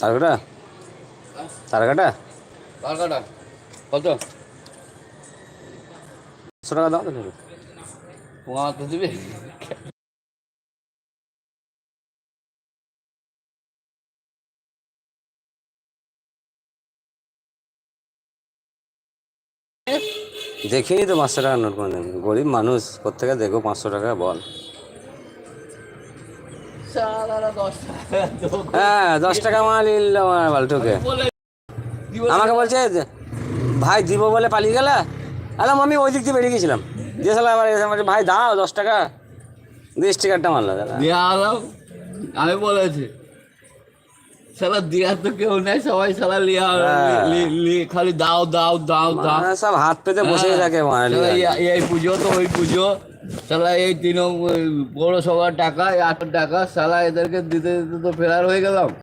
তারকাটা? তারকাটা? কত? একশো টাকা দাও তো একটু। দেখেই তো পাঁচশো টাকা নোট করে গরিব মানুষ কোথেকে দেখো পাঁচশো টাকা বল। হ্যাঁ দশ টাকা মাল বালটুকে। বলে আমাকে বলছে যে, ভাই দিব বলে পালিয়ে গেলা? আলাম আমি ওই দিক দিয়ে বেরিয়ে গেছিলাম। দিয়ে সালা আবার এসে বলছে, ভাই দাও দশ টাকা। দিয়ে স্টিকারটা মারলো দাদা। আমি বলেছি সালা দেওয়ার তো কেউ নেই সবাই সালা লিয়া হ্যাঁ। খালি দাও দাও দাও দাও। মানে সব হাত পেতে বসে থাকে সালা এই- এই পুজো তো ওই পুজো। সালা এই তিন পৌরসভার টাকা, এই টাকা সালা এদেরকে দিতে দিতে তো ফেরার হয়ে গেলাম।